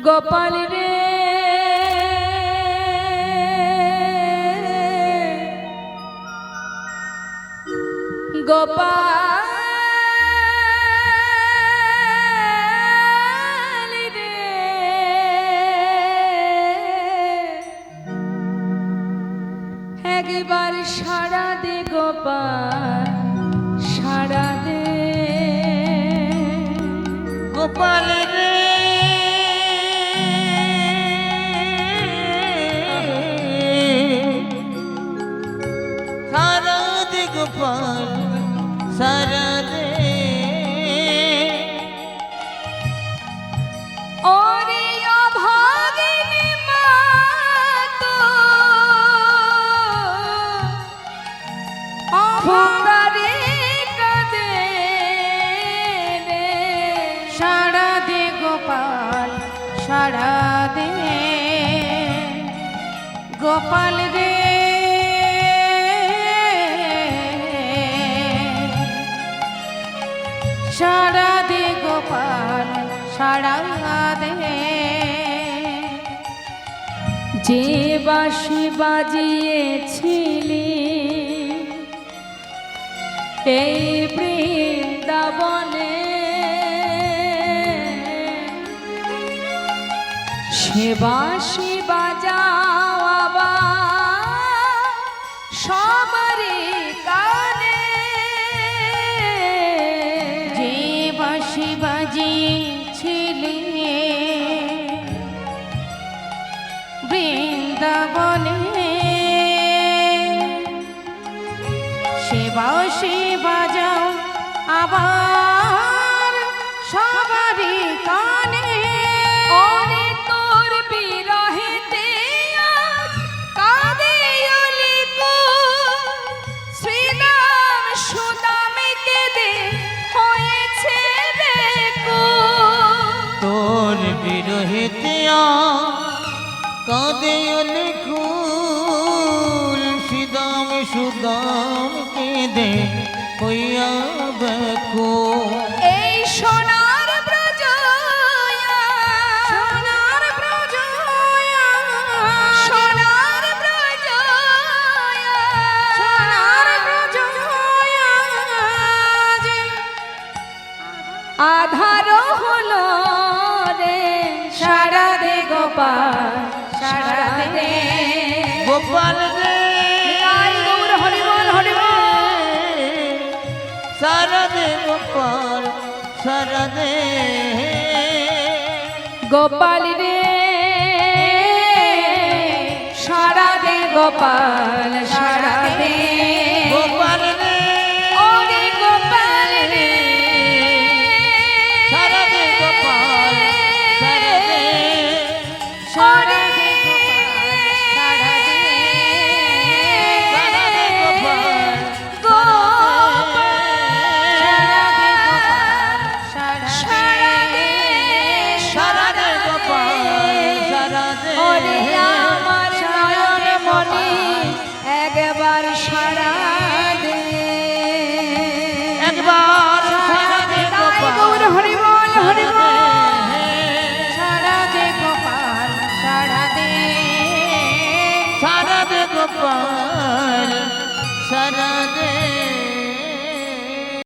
গোপাল রে। গোপাল রে। একবার সারা দে গোপাল সারা দে। গোপাল রে গোপাল সারা দে। সারা দে গোপাল সারা দে গোপাল সারা দে। যে বাঁশি বাজিয়েছিলি, এই বৃন্দাবনে সে বাঁশি বাজাও আবার সবারই কানে। যে বাঁশি বাজিয়েছিলি বৃন্দাবনে সে সেবা যাও আবার সবারই তোর বিরহিতে কাঁদে লিখুল সিদাম সুদাম কেঁদে হইয়া বেকো এই আধার হলো রে সারা দে গোপাল সারা দে গোপাল গৌর হরিবল হরিবল। সারদে গোপাল সারদে। গোপাল রে সারা দে গোপাল সারা দে গোপাল সারা দে